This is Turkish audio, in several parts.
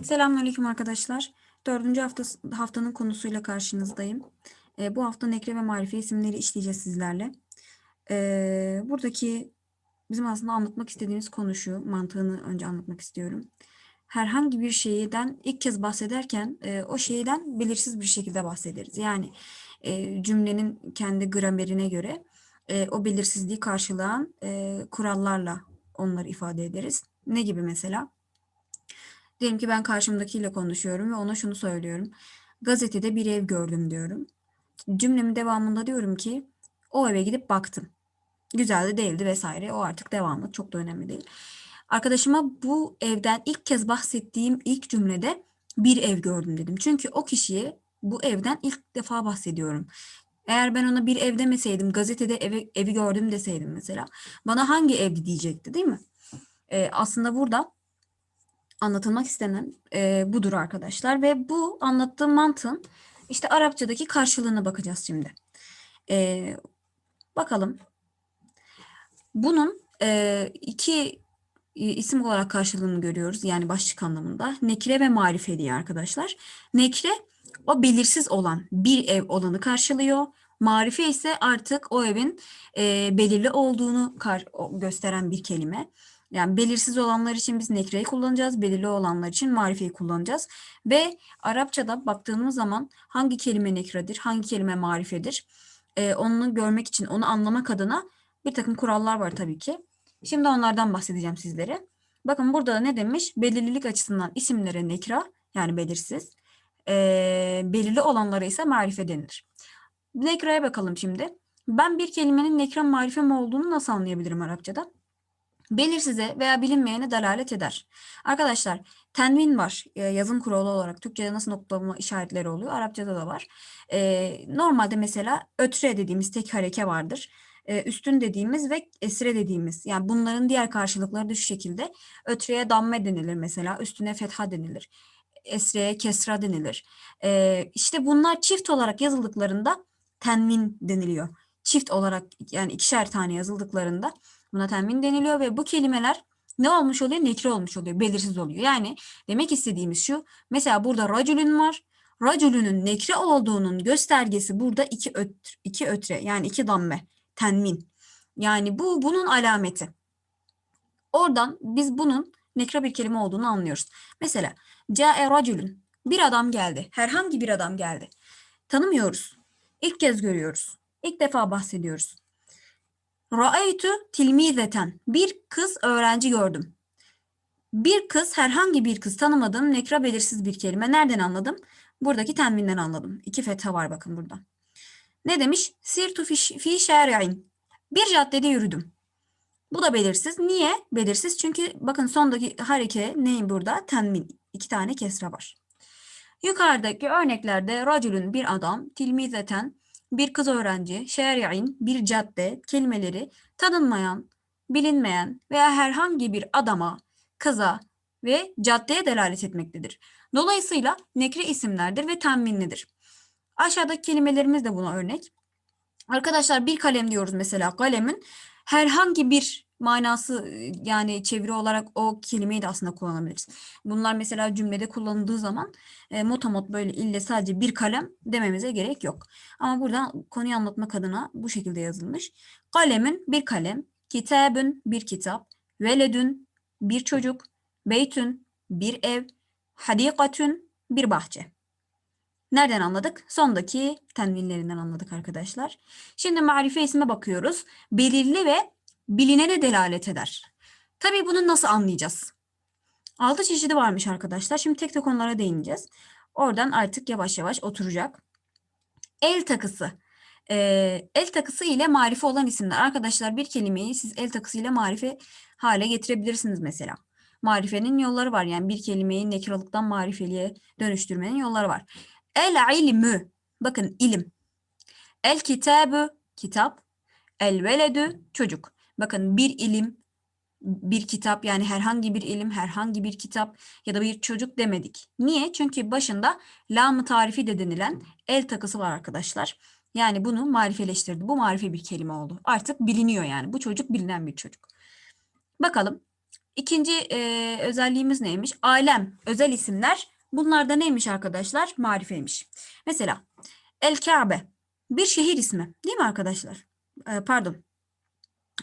Selamünaleyküm arkadaşlar. Dördüncü hafta, haftanın konusuyla karşınızdayım. Ee, bu hafta nekre ve marife isimleri işleyeceğiz sizlerle. Ee, buradaki bizim aslında anlatmak istediğimiz konu şu, mantığını önce anlatmak istiyorum. Herhangi bir şeyden ilk kez bahsederken e, o şeyden belirsiz bir şekilde bahsederiz. Yani e, cümlenin kendi gramerine göre e, o belirsizliği karşılayan e, kurallarla onları ifade ederiz. Ne gibi mesela? Diyelim ki ben karşımdakiyle konuşuyorum ve ona şunu söylüyorum. Gazetede bir ev gördüm diyorum. Cümlemin devamında diyorum ki o eve gidip baktım. Güzel de değildi vesaire. O artık devamı çok da önemli değil. Arkadaşıma bu evden ilk kez bahsettiğim ilk cümlede bir ev gördüm dedim. Çünkü o kişiye bu evden ilk defa bahsediyorum. Eğer ben ona bir ev demeseydim, gazetede evi, evi gördüm deseydim mesela, bana hangi evdi diyecekti değil mi? Ee, aslında burada anlatılmak istenen e, budur arkadaşlar ve bu anlattığım mantığın işte Arapçadaki karşılığına bakacağız şimdi. E, bakalım. Bunun e, iki isim olarak karşılığını görüyoruz yani başlık anlamında. Nekre ve marife diye arkadaşlar. Nekre o belirsiz olan bir ev olanı karşılıyor. Marife ise artık o evin e, belirli olduğunu kar, gösteren bir kelime. Yani belirsiz olanlar için biz nekreyi kullanacağız, belirli olanlar için marifeyi kullanacağız. Ve Arapçada baktığımız zaman hangi kelime nekredir, hangi kelime marifedir, e, onu görmek için, onu anlamak adına bir takım kurallar var tabii ki. Şimdi onlardan bahsedeceğim sizlere. Bakın burada ne demiş? Belirlilik açısından isimlere nekra, yani belirsiz, e, belirli olanlara ise marife denir. Nekra'ya bakalım şimdi. Ben bir kelimenin nekra marife mi olduğunu nasıl anlayabilirim Arapçada? Belirsize veya bilinmeyene delalet eder. Arkadaşlar tenvin var e, yazım kuralı olarak. Türkçe'de nasıl noktalama işaretleri oluyor? Arapçada da var. E, normalde mesela ötre dediğimiz tek hareke vardır. E, üstün dediğimiz ve esre dediğimiz. Yani bunların diğer karşılıkları da şu şekilde. Ötreye damme denilir mesela. Üstüne fetha denilir. Esreye kesra denilir. E, işte bunlar çift olarak yazıldıklarında tenvin deniliyor. Çift olarak yani ikişer tane yazıldıklarında Buna tenvin deniliyor ve bu kelimeler ne olmuş oluyor? Nekre olmuş oluyor, belirsiz oluyor. Yani demek istediğimiz şu, mesela burada racülün var. Racülünün nekre olduğunun göstergesi burada iki, öt, iki ötre yani iki damme, tenmin. Yani bu bunun alameti. Oradan biz bunun nekre bir kelime olduğunu anlıyoruz. Mesela ca'e racülün bir adam geldi. Herhangi bir adam geldi. Tanımıyoruz. İlk kez görüyoruz. İlk defa bahsediyoruz. Ra'aytu tilmizeten. Bir kız öğrenci gördüm. Bir kız, herhangi bir kız tanımadığım nekra belirsiz bir kelime. Nereden anladım? Buradaki tenvinden anladım. İki fetha var bakın burada. Ne demiş? Sirtu fi, şari'in. Bir caddede yürüdüm. Bu da belirsiz. Niye? Belirsiz çünkü bakın sondaki hareke neyin burada? Tenmin. İki tane kesra var. Yukarıdaki örneklerde racülün bir adam, tilmizeten bir kız öğrenci, şer'in, bir cadde kelimeleri tanınmayan, bilinmeyen veya herhangi bir adama, kıza ve caddeye delalet etmektedir. Dolayısıyla nekre isimlerdir ve temminlidir. Aşağıdaki kelimelerimiz de buna örnek. Arkadaşlar bir kalem diyoruz mesela kalemin herhangi bir manası yani çeviri olarak o kelimeyi de aslında kullanabiliriz. Bunlar mesela cümlede kullanıldığı zaman e, motomot böyle ille sadece bir kalem dememize gerek yok. Ama burada konuyu anlatmak adına bu şekilde yazılmış. Kalemin bir kalem, kitabın bir kitap, veledün bir çocuk, beytün bir ev, hadikatün bir bahçe. Nereden anladık? Sondaki tenvinlerinden anladık arkadaşlar. Şimdi marife isme bakıyoruz. Belirli ve bilinene delalet eder. Tabii bunu nasıl anlayacağız? Altı çeşidi varmış arkadaşlar. Şimdi tek tek onlara değineceğiz. Oradan artık yavaş yavaş oturacak. El takısı. Ee, el takısı ile marife olan isimler. Arkadaşlar bir kelimeyi siz el takısı ile marife hale getirebilirsiniz mesela. Marifenin yolları var. Yani bir kelimeyi nekralıktan marifeliğe dönüştürmenin yolları var. El ilmü. Bakın ilim. El kitabı kitap. El veledü çocuk. Bakın bir ilim, bir kitap yani herhangi bir ilim, herhangi bir kitap ya da bir çocuk demedik. Niye? Çünkü başında lam tarifi de denilen el takısı var arkadaşlar. Yani bunu marifeleştirdi. Bu marife bir kelime oldu. Artık biliniyor yani. Bu çocuk bilinen bir çocuk. Bakalım. İkinci e, özelliğimiz neymiş? Alem, özel isimler. Bunlar da neymiş arkadaşlar? Marifeymiş. Mesela El Kabe bir şehir ismi değil mi arkadaşlar? E, pardon.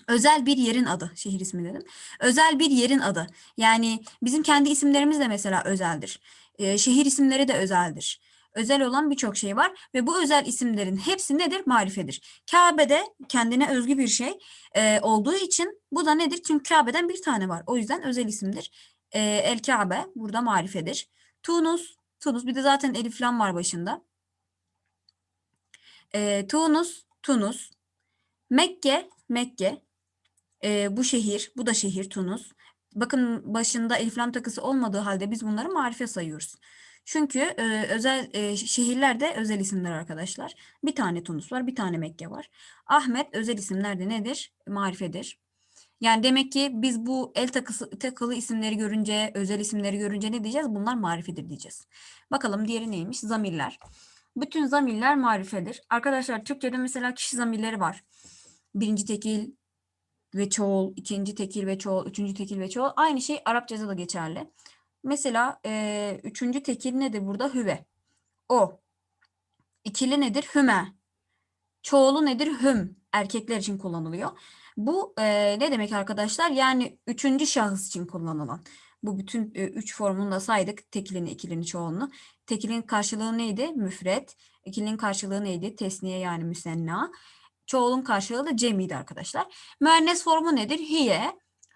Özel bir yerin adı. Şehir ismi dedim. Özel bir yerin adı. Yani bizim kendi isimlerimiz de mesela özeldir. E, şehir isimleri de özeldir. Özel olan birçok şey var ve bu özel isimlerin hepsi nedir? Marifedir. Kabe'de kendine özgü bir şey e, olduğu için bu da nedir? Çünkü Kabe'den bir tane var. O yüzden özel isimdir. E, El Kabe burada marifedir. Tunus, Tunus bir de zaten elif lam var başında. E, Tunus, Tunus. Mekke, Mekke. E, bu şehir, bu da şehir Tunus. Bakın başında elif lam takısı olmadığı halde biz bunları marife sayıyoruz. Çünkü e, özel e, şehirler de özel isimler arkadaşlar. Bir tane Tunus var, bir tane Mekke var. Ahmet özel isimler de nedir? Marifedir. Yani demek ki biz bu el takısı, takılı isimleri görünce, özel isimleri görünce ne diyeceğiz? Bunlar marifedir diyeceğiz. Bakalım diğeri neymiş? Zamirler. Bütün zamirler marifedir. Arkadaşlar Türkçe'de mesela kişi zamirleri var. Birinci tekil ve çoğul, ikinci tekil ve çoğul, üçüncü tekil ve çoğul. Aynı şey Arapçada da geçerli. Mesela e, üçüncü tekil nedir burada? Hüve. O. İkili nedir? Hüme. Çoğulu nedir? Hüm. Erkekler için kullanılıyor. Bu e, ne demek arkadaşlar? Yani üçüncü şahıs için kullanılan. Bu bütün e, üç formunu da saydık. Tekilini, ikilini, çoğulunu. Tekilin karşılığı neydi? Müfret. İkilinin karşılığı neydi? Tesniye yani müsenna. Çoğulun karşılığı da cemiydi arkadaşlar. Müennes formu nedir? Hiye.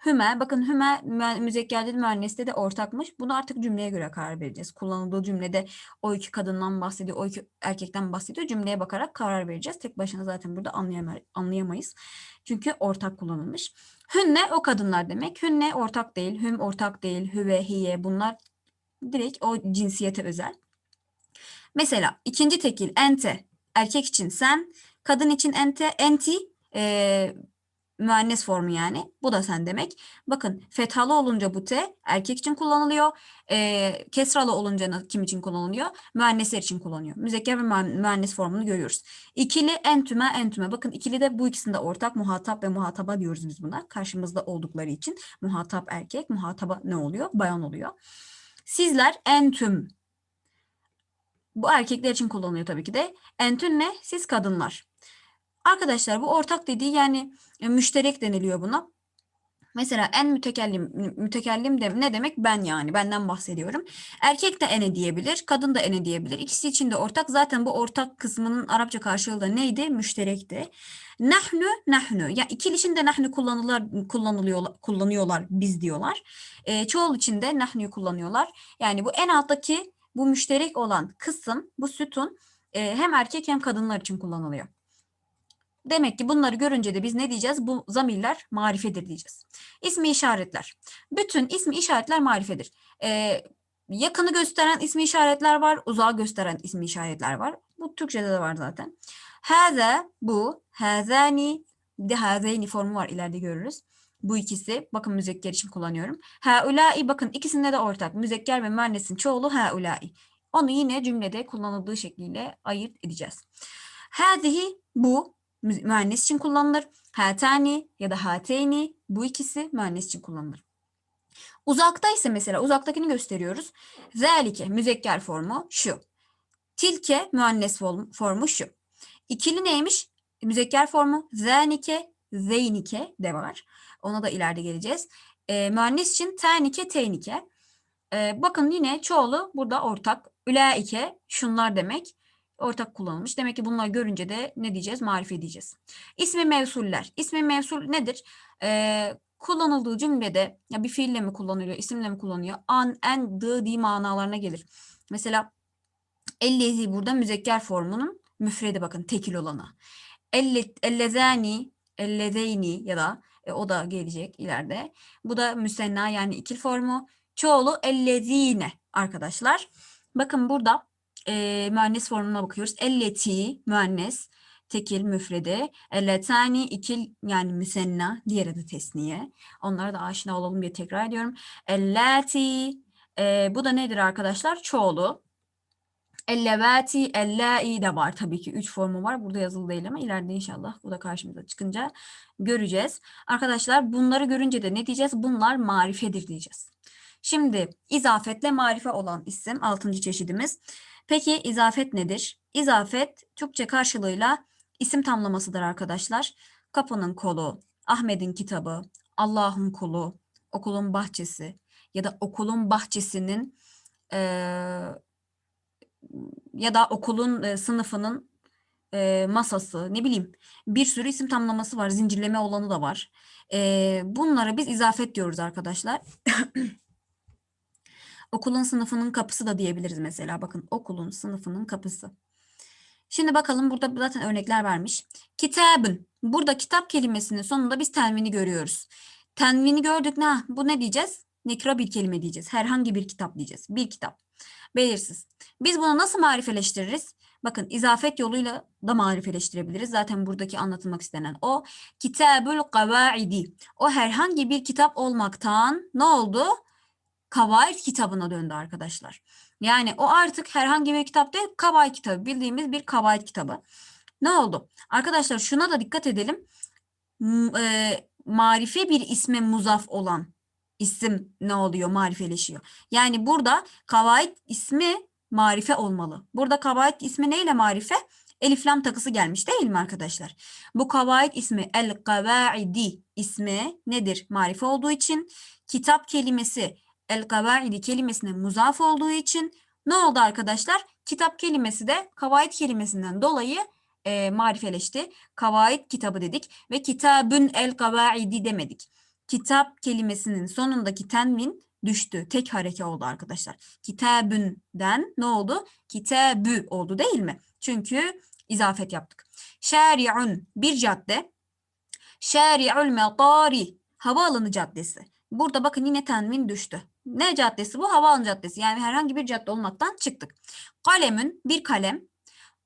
Hüme, bakın hüme müzekkerde de müenneste de ortakmış. Bunu artık cümleye göre karar vereceğiz. Kullanıldığı cümlede o iki kadından bahsediyor, o iki erkekten bahsediyor. Cümleye bakarak karar vereceğiz. Tek başına zaten burada anlayama- anlayamayız. Çünkü ortak kullanılmış. Hünne o kadınlar demek. Hünne ortak değil, hüm ortak değil, hüve, hiye bunlar direkt o cinsiyete özel. Mesela ikinci tekil ente erkek için sen, kadın için ente, enti eee müennes formu yani. Bu da sen demek. Bakın fethalı olunca bu te erkek için kullanılıyor. Eee kesralı olunca kim için kullanılıyor? Müennesler için kullanıyor. Müzekker ve müen- müennes formunu görüyoruz. İkili entüme entüme. Bakın ikili de bu ikisinde ortak muhatap ve muhataba diyoruz biz buna. Karşımızda oldukları için muhatap erkek, muhataba ne oluyor? Bayan oluyor. Sizler entüm. Bu erkekler için kullanılıyor tabii ki de. Entün ne? Siz kadınlar. Arkadaşlar bu ortak dediği yani e, müşterek deniliyor buna. Mesela en mütekellim, mü- mütekellim de ne demek? Ben yani, benden bahsediyorum. Erkek de ene diyebilir, kadın da ene diyebilir. İkisi için de ortak. Zaten bu ortak kısmının Arapça karşılığı da neydi? Müşterekti. Nahnu, nahnu. Ya ikili için de nahnu kullanılır, kullanılıyor, kullanıyorlar, biz diyorlar. E, çoğul için de nahnu'yu kullanıyorlar. Yani bu en alttaki bu müşterek olan kısım, bu sütun e, hem erkek hem kadınlar için kullanılıyor. Demek ki bunları görünce de biz ne diyeceğiz? Bu zamirler marifedir diyeceğiz. İsmi işaretler. Bütün ismi işaretler marifedir. Ee, yakını gösteren ismi işaretler var, uzağı gösteren ismi işaretler var. Bu Türkçe'de de var zaten. Haza, bu, hazani, de hazeyni formu var ileride görürüz. Bu ikisi, bakın müzekker için kullanıyorum. Haulai, bakın ikisinde de ortak. Müzekker ve müennesin çoğulu haulai. Onu yine cümlede kullanıldığı şekliyle ayırt edeceğiz. Hadihi, bu, mü- müennes için kullanılır. Hatani ya da hateyni bu ikisi müennes için kullanılır. Uzakta ise mesela uzaktakini gösteriyoruz. Zalike müzekker formu şu. Tilke müennes form- formu şu. İkili neymiş? Müzekker formu zanike, zeynike de var. Ona da ileride geleceğiz. E, müennes için tenike, teynike. E, bakın yine çoğulu burada ortak. Ülaike şunlar demek ortak kullanılmış. Demek ki bunları görünce de ne diyeceğiz? Marife diyeceğiz. İsmi mevsuller. İsmi mevsul nedir? Ee, kullanıldığı cümlede ya bir fiille mi kullanılıyor, isimle mi kullanılıyor? An, en, dı, di manalarına gelir. Mesela ellezi burada müzekker formunun müfredi bakın tekil olanı. Elle, ellezani, ellezeyni ya da e, o da gelecek ileride. Bu da müsenna yani ikil formu. Çoğulu ellezine arkadaşlar. Bakın burada e, müennes formuna bakıyoruz. Elleti müennes, tekil müfrede. Elletani ikil yani müsenna, diğer adı tesniye. Onlara da aşina olalım diye tekrar ediyorum. Ellati e, bu da nedir arkadaşlar? Çoğulu. Ellevati, ellai de var tabii ki. Üç formu var. Burada yazılı değil ama ileride inşallah bu da karşımıza çıkınca göreceğiz. Arkadaşlar bunları görünce de ne diyeceğiz? Bunlar marifedir diyeceğiz. Şimdi izafetle marife olan isim altıncı çeşidimiz. Peki izafet nedir? İzafet Türkçe karşılığıyla isim tamlamasıdır arkadaşlar. Kapının kolu, Ahmet'in kitabı, Allah'ın kulu, okulun bahçesi ya da okulun bahçesinin eee, ya da okulun e, sınıfının e, masası ne bileyim bir sürü isim tamlaması var. Zincirleme olanı da var. E, bunlara biz izafet diyoruz arkadaşlar. Okulun sınıfının kapısı da diyebiliriz mesela. Bakın okulun sınıfının kapısı. Şimdi bakalım burada zaten örnekler vermiş. Kitabın. Burada kitap kelimesinin sonunda biz tenvini görüyoruz. Tenvini gördük ne? Bu ne diyeceğiz? Nekra bir kelime diyeceğiz. Herhangi bir kitap diyeceğiz. Bir kitap. Belirsiz. Biz bunu nasıl marifeleştiririz? Bakın izafet yoluyla da marifeleştirebiliriz. Zaten buradaki anlatılmak istenen o. Kitabul kavaidi. O herhangi bir kitap olmaktan ne oldu? Kavaid kitabına döndü arkadaşlar. Yani o artık herhangi bir kitap değil, kavaid kitabı. Bildiğimiz bir kavaid kitabı. Ne oldu? Arkadaşlar şuna da dikkat edelim. E, marife bir isme muzaf olan isim ne oluyor? Marifeleşiyor. Yani burada kavaid ismi marife olmalı. Burada kavaid ismi neyle marife? Elif lam takısı gelmiş değil mi arkadaşlar? Bu kavaid ismi el kavaidi ismi nedir? Marife olduğu için kitap kelimesi el kavaidi kelimesine muzaf olduğu için ne oldu arkadaşlar? Kitap kelimesi de kavaid kelimesinden dolayı e, marifeleşti. Kavaid kitabı dedik ve kitabün el kavaidi demedik. Kitap kelimesinin sonundaki tenvin düştü. Tek hareke oldu arkadaşlar. Kitabünden ne oldu? Kitabü oldu değil mi? Çünkü izafet yaptık. Şari'un bir cadde. Şari'ul metari havaalanı caddesi. Burada bakın yine tenvin düştü. Ne caddesi bu? Havaalanı caddesi. Yani herhangi bir cadde olmaktan çıktık. Kalemün bir kalem.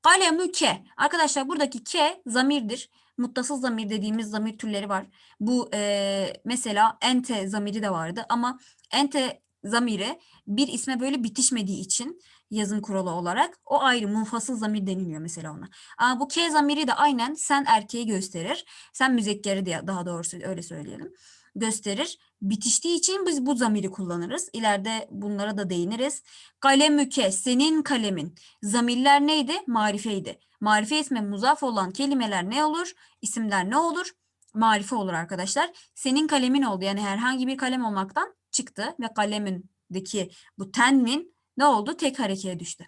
Kalemü ke. Arkadaşlar buradaki ke zamirdir. Muttasıl zamir dediğimiz zamir türleri var. Bu e, mesela ente zamiri de vardı ama ente zamiri bir isme böyle bitişmediği için yazım kuralı olarak o ayrı munfasıl zamir deniliyor mesela ona. Ama bu ke zamiri de aynen sen erkeği gösterir. Sen müzekkeri diye daha doğrusu öyle söyleyelim gösterir. Bitiştiği için biz bu zamiri kullanırız. İleride bunlara da değiniriz. Kalemüke, senin kalemin. Zamirler neydi? Marifeydi. Marife isme muzaf olan kelimeler ne olur? İsimler ne olur? Marife olur arkadaşlar. Senin kalemin oldu. Yani herhangi bir kalem olmaktan çıktı ve kalemindeki bu tenmin ne oldu? Tek harekeye düştü.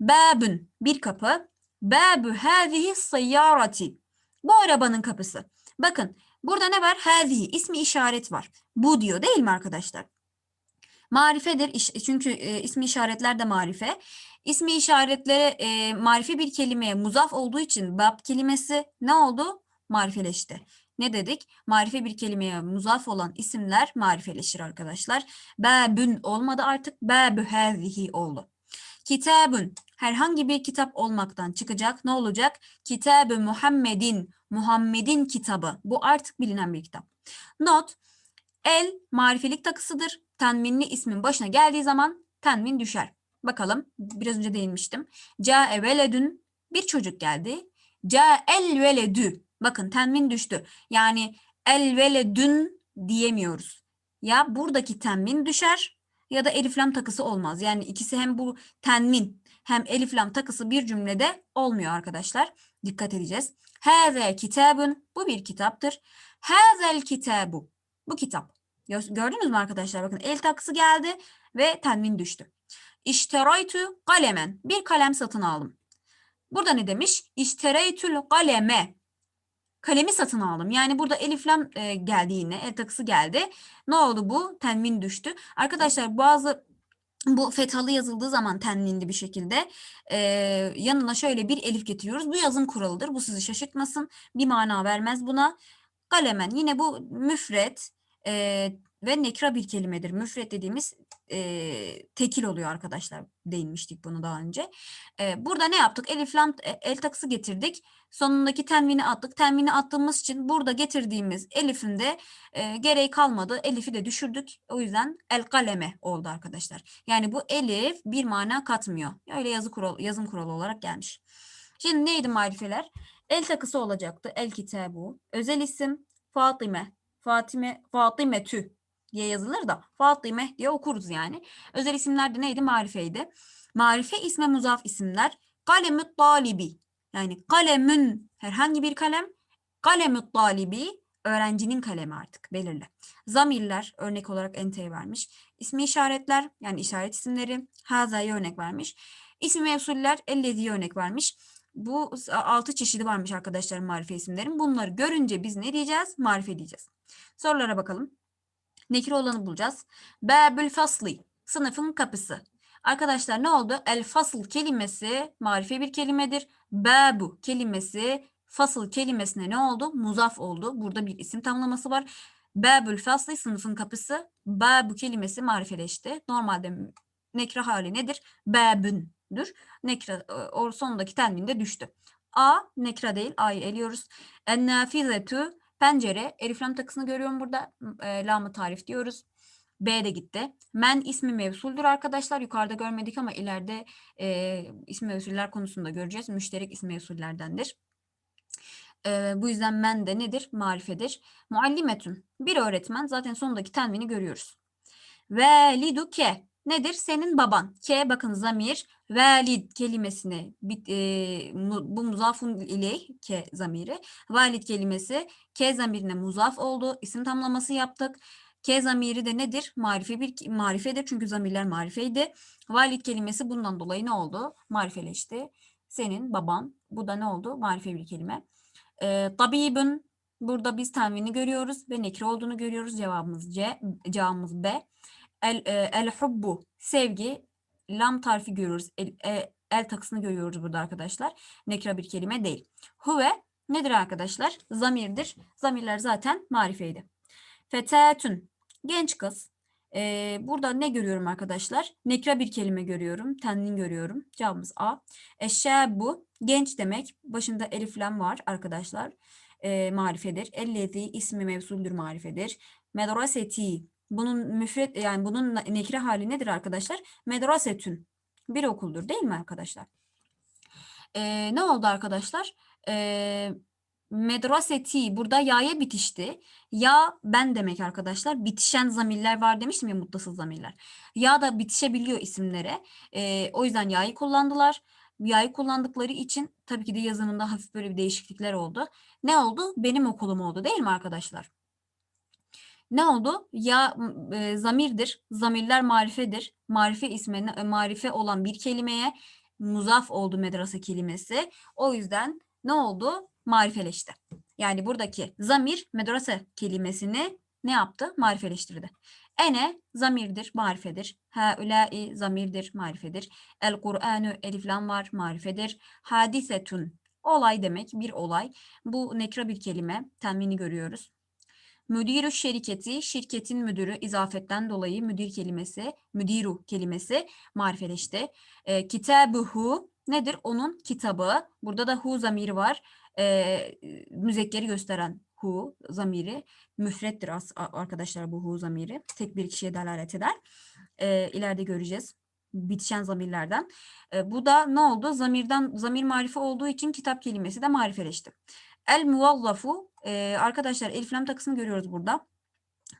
Babün bir kapı. Babu hâzihi sayyarati. Bu arabanın kapısı. Bakın Burada ne var? Hâzihi ismi işaret var. Bu diyor değil mi arkadaşlar? Marifedir çünkü e, ismi işaretler de marife. İsmi işaretlere e, marife bir kelimeye muzaf olduğu için bab kelimesi ne oldu? Marifeleşti. Ne dedik? Marife bir kelimeye muzaf olan isimler marifeleşir arkadaşlar. Babün olmadı artık. Babü hâzihi oldu. Kitabun herhangi bir kitap olmaktan çıkacak. Ne olacak? Kitabı Muhammedin Muhammed'in kitabı. Bu artık bilinen bir kitap. Not. El marifelik takısıdır. Tenminli ismin başına geldiği zaman tenmin düşer. Bakalım biraz önce değinmiştim. Ca veledün bir çocuk geldi. Ca el veledü. Bakın tenmin düştü. Yani el veledün diyemiyoruz. Ya buradaki tenmin düşer ya da elif lam takısı olmaz. Yani ikisi hem bu tenmin hem elif lam takısı bir cümlede olmuyor arkadaşlar. Dikkat edeceğiz. Hâze kitabun. Bu bir kitaptır. Hâzel kitabu. Bu kitap. Gö- Gördünüz mü arkadaşlar? Bakın el takısı geldi ve tenvin düştü. İşteraytu kalemen. Bir kalem satın aldım. Burada ne demiş? İştereytül kaleme. Kalemi satın aldım. Yani burada elif lam e, geldi yine. El takısı geldi. Ne oldu bu? Tenvin düştü. Arkadaşlar bazı bu fethalı yazıldığı zaman tenvinli bir şekilde e, yanına şöyle bir elif getiriyoruz. Bu yazım kuralıdır. Bu sizi şaşırtmasın. Bir mana vermez buna. Kalemen yine bu müfret e, ve nekra bir kelimedir. Müfret dediğimiz e, tekil oluyor arkadaşlar. Değinmiştik bunu daha önce. E, burada ne yaptık? Elif lam e, el takısı getirdik. Sonundaki tenvini attık. Tenvini attığımız için burada getirdiğimiz elifin de e, gereği kalmadı. Elif'i de düşürdük. O yüzden el kaleme oldu arkadaşlar. Yani bu elif bir mana katmıyor. Öyle yazı kural, yazım kuralı olarak gelmiş. Şimdi neydi marifeler? El takısı olacaktı. El kitabu. Özel isim Fatime. Fatime, Fatimetü diye yazılır da Fatime diye okuruz yani. Özel isimler de neydi? Marifeydi. Marife isme muzaf isimler. Kalemü talibi. Yani kalemün herhangi bir kalem. Kalemü talibi öğrencinin kalemi artık belirli. Zamirler örnek olarak enteyi vermiş. İsmi işaretler yani işaret isimleri haza'ya örnek vermiş. İsmi mevsuller ellediği örnek vermiş. Bu altı çeşidi varmış arkadaşlar marife isimlerin. Bunları görünce biz ne diyeceğiz? Marife diyeceğiz. Sorulara bakalım. Nekire olanı bulacağız. Babül fasli. Sınıfın kapısı. Arkadaşlar ne oldu? El fasıl kelimesi marife bir kelimedir. Babu kelimesi fasıl kelimesine ne oldu? Muzaf oldu. Burada bir isim tamlaması var. Babül fasli sınıfın kapısı. Babu kelimesi marifeleşti. Normalde nekre hali nedir? Babündür. Nekre o sondaki tenvinde düştü. A nekra değil. A'yı eliyoruz. En nafizetu pencere. Elif takısını görüyorum burada. E, lamı tarif diyoruz. B de gitti. Men ismi mevsuldür arkadaşlar. Yukarıda görmedik ama ileride e, ismi mevsuller konusunda göreceğiz. Müşterek ismi mevsullerdendir. E, bu yüzden men de nedir? Marifedir. Muallimetun. Bir öğretmen. Zaten sonundaki tenvini görüyoruz. Veliduke. Nedir? Senin baban. Ke bakın zamir. Velid kelimesine e, bu muzafun ile ke zamiri. Valid kelimesi ke zamirine muzaf oldu. İsim tamlaması yaptık. Ke zamiri de nedir? Marife bir marifedir çünkü zamirler marifeydi. Valid kelimesi bundan dolayı ne oldu? Marifeleşti. Senin baban. Bu da ne oldu? Marife bir kelime. E, tabibün. Burada biz tenvini görüyoruz ve nekre olduğunu görüyoruz. Cevabımız C. Cevabımız B. El, e, el hubbu. Sevgi. Lam tarifi görüyoruz. El, e, el takısını görüyoruz burada arkadaşlar. Nekra bir kelime değil. Huve nedir arkadaşlar? Zamirdir. Zamirler zaten marifeydi. Fetetün. Genç kız. Ee, burada ne görüyorum arkadaşlar? Nekra bir kelime görüyorum. Tenvin görüyorum. Cevabımız A. Eşşebu. Genç demek. Başında eliflem var arkadaşlar. Ee, marifedir. Ellezi ismi mevsuldür marifedir. Medraseti. Bunun müfret yani bunun nekre hali nedir arkadaşlar? Medrasetün. Bir okuldur değil mi arkadaşlar? Ee, ne oldu arkadaşlar? Ee, medraseti burada ya'ya bitişti. Ya ben demek arkadaşlar. Bitişen zamirler var demiştim ya muttasız zamirler. Ya da bitişebiliyor isimlere. Ee, o yüzden ya'yı kullandılar. Ya'yı kullandıkları için tabii ki de yazımında hafif böyle bir değişiklikler oldu. Ne oldu? Benim okulum oldu değil mi arkadaşlar? Ne oldu? Ya e, zamirdir. Zamirler marifedir. Marife ismine marife olan bir kelimeye muzaf oldu medrasa kelimesi. O yüzden ne oldu? Marifeleşti. Yani buradaki zamir medrasa kelimesini ne yaptı? Marifeleştirdi. Ene zamirdir, marifedir. Haulâi zamirdir, marifedir. El Kur'anü elif lam var, marifedir. Hadisetun olay demek, bir olay. Bu nekra bir kelime. Temini görüyoruz. Müdürü şirketi, şirketin müdürü izafetten dolayı müdür kelimesi, müdiru kelimesi marifeleşti. E, kitabuhu nedir? Onun kitabı. Burada da hu zamiri var. E, müzekkeri gösteren hu zamiri. Müfrettir arkadaşlar bu hu zamiri. Tek bir kişiye delalet eder. E, ileride göreceğiz bitişen zamirlerden. E, bu da ne oldu? Zamirden zamir marife olduğu için kitap kelimesi de marifeleşti. El muvallafu e, arkadaşlar elif lam takısını görüyoruz burada.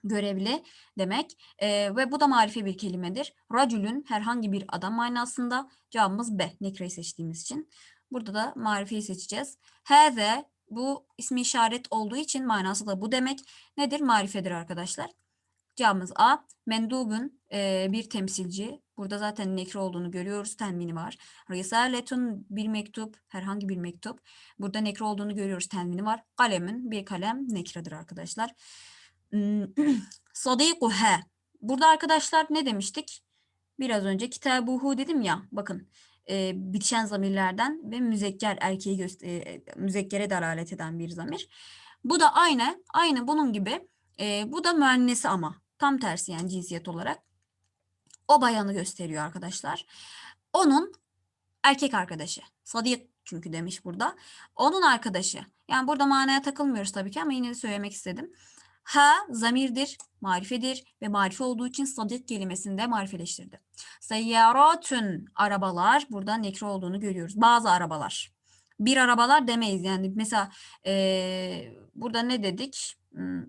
Görevli demek e, ve bu da marife bir kelimedir. Racülün herhangi bir adam manasında cevabımız B. Nekreyi seçtiğimiz için. Burada da marifeyi seçeceğiz. Heve bu ismi işaret olduğu için manası da bu demek. Nedir? Marifedir arkadaşlar. Cevabımız A. Mendubun e, bir temsilci. Burada zaten nekre olduğunu görüyoruz. Tenvini var. Risaletun bir mektup. Herhangi bir mektup. Burada nekre olduğunu görüyoruz. Tenvini var. Kalemin bir kalem nekredir arkadaşlar. Sadikuhe. Burada arkadaşlar ne demiştik? Biraz önce kitabuhu dedim ya. Bakın e, bitişen zamirlerden ve müzekker erkeği e, müzekkere dalalet eden bir zamir. Bu da aynı. Aynı bunun gibi. E, bu da müennesi ama tam tersi yani cinsiyet olarak. O bayanı gösteriyor arkadaşlar. Onun erkek arkadaşı. Sadik çünkü demiş burada. Onun arkadaşı. Yani burada manaya takılmıyoruz tabii ki ama yine de söylemek istedim. Ha zamirdir, marifedir ve marife olduğu için sadik kelimesini de marifeleştirdi. Seyyaratun arabalar burada nekre olduğunu görüyoruz. Bazı arabalar. Bir arabalar demeyiz yani mesela eee, burada ne dedik? Hmm,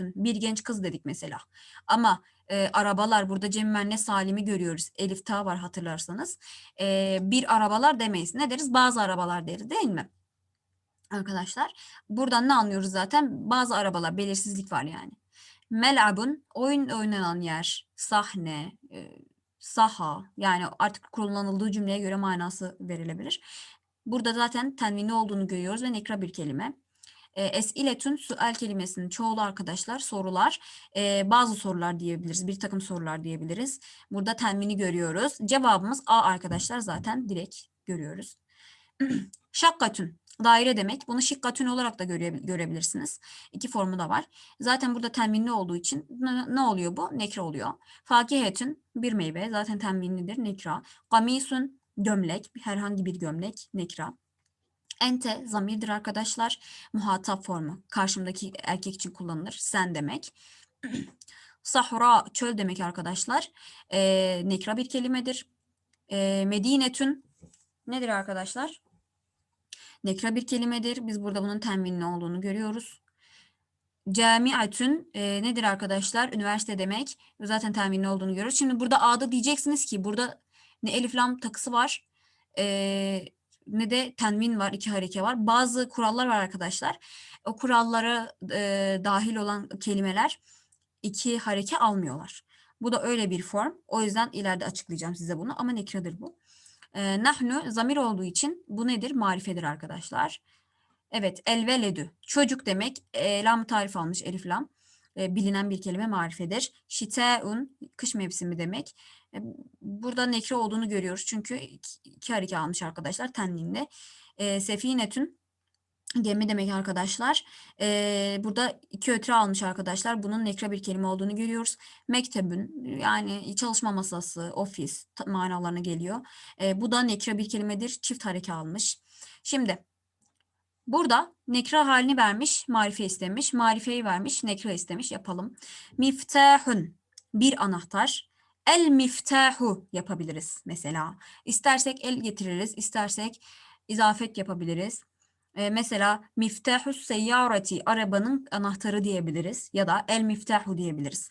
bir genç kız dedik mesela. Ama e, arabalar burada Cemmenle Salim'i görüyoruz. Elif Ta var hatırlarsanız. E, bir arabalar demeyiz. Ne deriz? Bazı arabalar deriz değil mi? Arkadaşlar buradan ne anlıyoruz zaten? Bazı arabalar belirsizlik var yani. Mel'abun oyun oynanan yer, sahne, e, saha yani artık kullanıldığı cümleye göre manası verilebilir. Burada zaten tenvini olduğunu görüyoruz ve nekra bir kelime. E, Esiletün sual kelimesinin çoğulu arkadaşlar sorular. E, bazı sorular diyebiliriz. Bir takım sorular diyebiliriz. Burada tenvini görüyoruz. Cevabımız A arkadaşlar zaten direkt görüyoruz. Şakkatün daire demek. Bunu şikkatün olarak da göre, görebilirsiniz. İki formu da var. Zaten burada tenvinli olduğu için ne, ne oluyor bu? Nekra oluyor. Fakihetün bir meyve. Zaten tenvinlidir. Nekra. Gamisun gömlek. Herhangi bir gömlek. Nekra. Ente zamirdir arkadaşlar. Muhatap formu. Karşımdaki erkek için kullanılır. Sen demek. Sahra çöl demek arkadaşlar. Ee, nekra bir kelimedir. Ee, Medinetün nedir arkadaşlar? Nekra bir kelimedir. Biz burada bunun tenvinli olduğunu görüyoruz. Camiatün e, nedir arkadaşlar? Üniversite demek. Zaten tenvinli olduğunu görüyoruz. Şimdi burada A'da diyeceksiniz ki burada ne elif lam takısı var. E, ne de tenvin var, iki hareke var. Bazı kurallar var arkadaşlar. O kurallara e, dahil olan kelimeler iki hareke almıyorlar. Bu da öyle bir form. O yüzden ileride açıklayacağım size bunu ama nekradır bu. E, nahnu zamir olduğu için bu nedir? Marifedir arkadaşlar. Evet, el veledü. Çocuk demek. E, lam tarif almış elif lam. E, bilinen bir kelime marifedir. Şiteun kış mevsimi demek. E, burada nekre olduğunu görüyoruz. Çünkü iki, hareke almış arkadaşlar tenliğinde. E, sefinetün gemi demek arkadaşlar. E, burada iki ötre almış arkadaşlar. Bunun nekre bir kelime olduğunu görüyoruz. Mektebün yani çalışma masası, ofis manalarına geliyor. E, bu da nekre bir kelimedir. Çift hareke almış. Şimdi Burada nekra halini vermiş, marife istemiş. Marifeyi vermiş, nekra istemiş. Yapalım. Miftahun bir anahtar. El miftahu yapabiliriz mesela. İstersek el getiririz, istersek izafet yapabiliriz. Ee, mesela miftahus seyyarati arabanın anahtarı diyebiliriz ya da el miftahu diyebiliriz.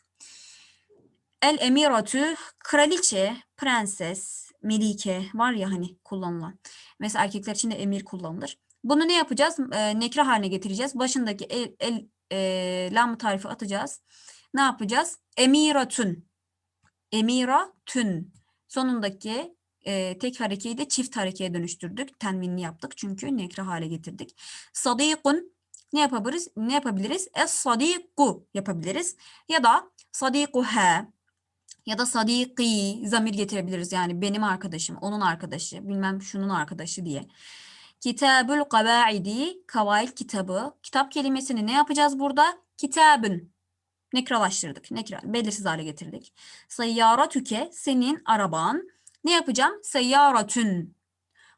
El emiratu kraliçe, prenses, melike var ya hani kullanılan. Mesela erkekler için de emir kullanılır. Bunu ne yapacağız? E, nekra haline getireceğiz. Başındaki el, el e, lam tarifi atacağız. Ne yapacağız? Emiratun. Emiratun. Sonundaki e, tek harekeyi de çift harekeye dönüştürdük. Tenvinli yaptık çünkü nekra hale getirdik. Sadikun ne yapabiliriz? Ne yapabiliriz? Es sadiku yapabiliriz. Ya da sadikuha ya da sadiki zamir getirebiliriz. Yani benim arkadaşım, onun arkadaşı, bilmem şunun arkadaşı diye. Kitabül kavaidi, kavail kitabı. Kitap kelimesini ne yapacağız burada? Kitabın. Nekralaştırdık. Nekra, belirsiz hale getirdik. Sayyaratüke, senin araban. Ne yapacağım? Seyyaratün.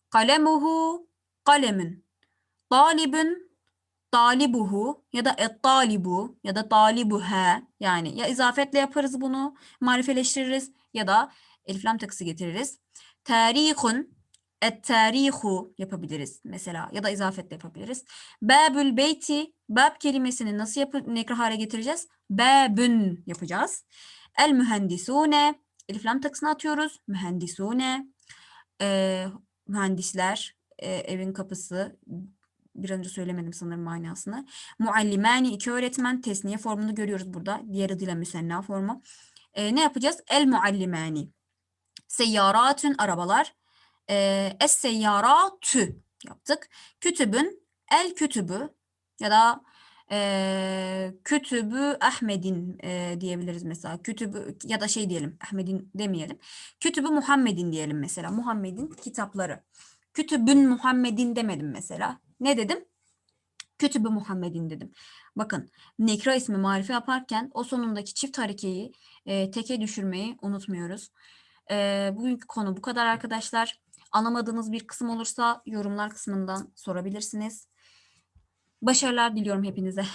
Kalemuhu, kalemin. Talibün, talibuhu ya da et-talibu ya da talibuha yani ya izafetle yaparız bunu, marifeleştiririz ya da elif lam takısı getiririz. Tarihun et-tarihu yapabiliriz mesela ya da izafetle yapabiliriz. Babül beyti, bab kelimesini nasıl yapıp nekra hale getireceğiz? Babün yapacağız. El mühendisune, elif lam takısını atıyoruz. Mühendisune, e, mühendisler, e, evin kapısı, bir önce söylemedim sanırım manasını. Muallimani iki öğretmen tesniye formunu görüyoruz burada. Diğer adıyla müsenna formu. E, ne yapacağız? El muallimani. Seyyaratün arabalar e, es seyyara tü yaptık. Kütübün el kütübü ya da e, kütübü Ahmet'in e, diyebiliriz mesela. Kütübü ya da şey diyelim Ahmet'in demeyelim. Kütübü Muhammed'in diyelim mesela. Muhammed'in kitapları. Kütübün Muhammed'in demedim mesela. Ne dedim? Kütübü Muhammed'in dedim. Bakın nekra ismi marife yaparken o sonundaki çift harekeyi e, teke düşürmeyi unutmuyoruz. E, bugünkü konu bu kadar arkadaşlar. Anlamadığınız bir kısım olursa yorumlar kısmından sorabilirsiniz. Başarılar diliyorum hepinize.